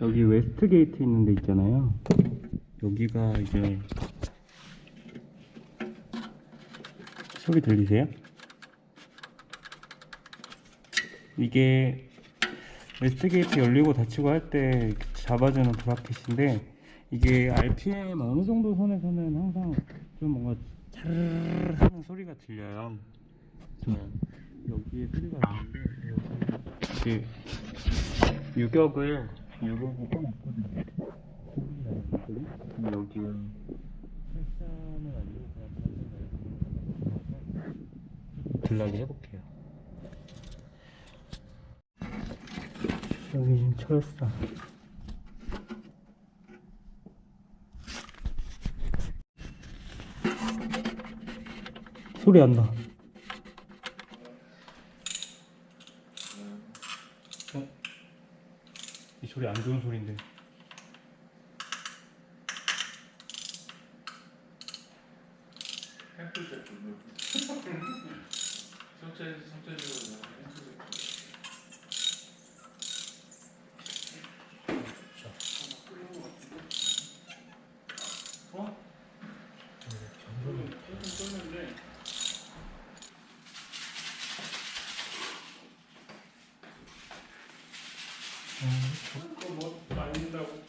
여기 웨스트 게이트 있는 데 있잖아요 여기가 이제 소리 들리세요? 이게 웨스트 게이트 열리고 닫히고 할 때 잡아주는 브라켓인데 이게 RPM 어느 정도 선에서는 항상 좀 뭔가 차르르 하는 소리가 들려요. 네. 여기에 소리가 나는데 여기 유격을 유격이 좀 있거든요. 소리가 나는 소리? 근데 여기는 살짝은 아니고 그냥 살짝 들나게 해볼게요. 여기 지금 철사. 소리 안 나. 어? 이 소리 안 좋은 소리인데. 성체 성체적으로 뭐 말린다고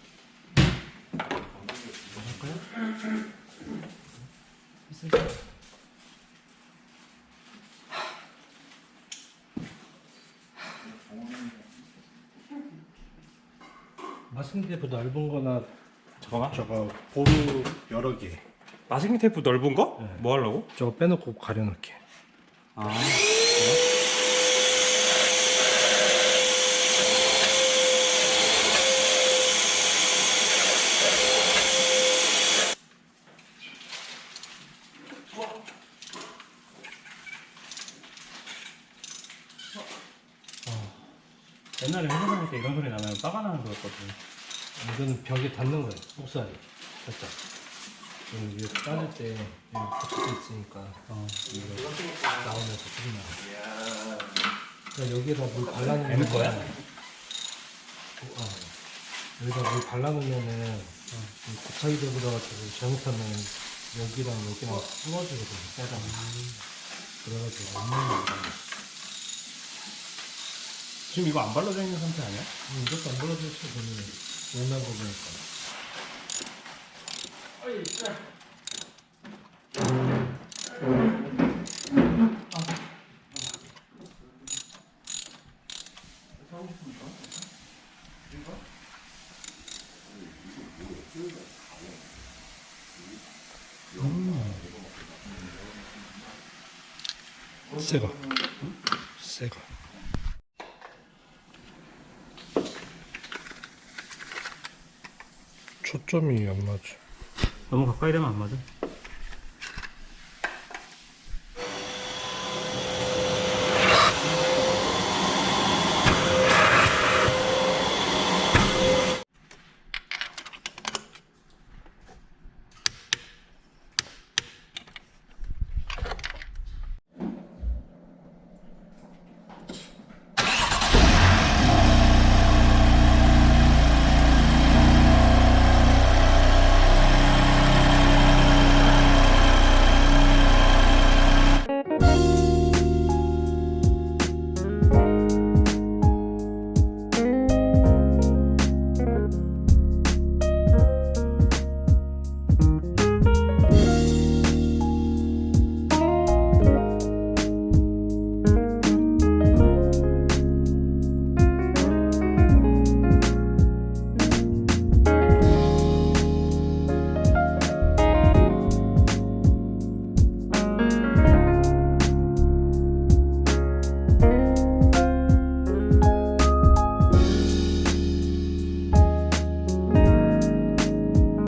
마스킹 테이프 넓은 거나 저거가? 저거 보루 여러 개 마스킹 테이프 넓은 거? 네. 뭐 하려고? 저거 빼놓고 가려놓게 아. 옛날에 회사 다닐 때 이런 소리 나면 빠가 나는 거였거든. 이거는 벽에 닿는 거예요 속살이. 살짝. 여기 위에 따질 때 여기 붙어 있으니까 어. 이거 나오면서 소리 나 그러니까 여기에다 물 발라놓으면 되는 거야? 어, 여기다 물 발라놓으면은 이 고착이 되버려가지고 잘못하면 여기랑 여기랑 끊어지거든요 짜장 그래가지고 안 먹는 거야 지금 이거 안 발라져 있는 상태 아니야? 음, 이것도 안 발라져 있어 보면 옛날 거 보니까. 새거. 새거 초점이 안 맞아 너무 가까이 되면 안 맞아.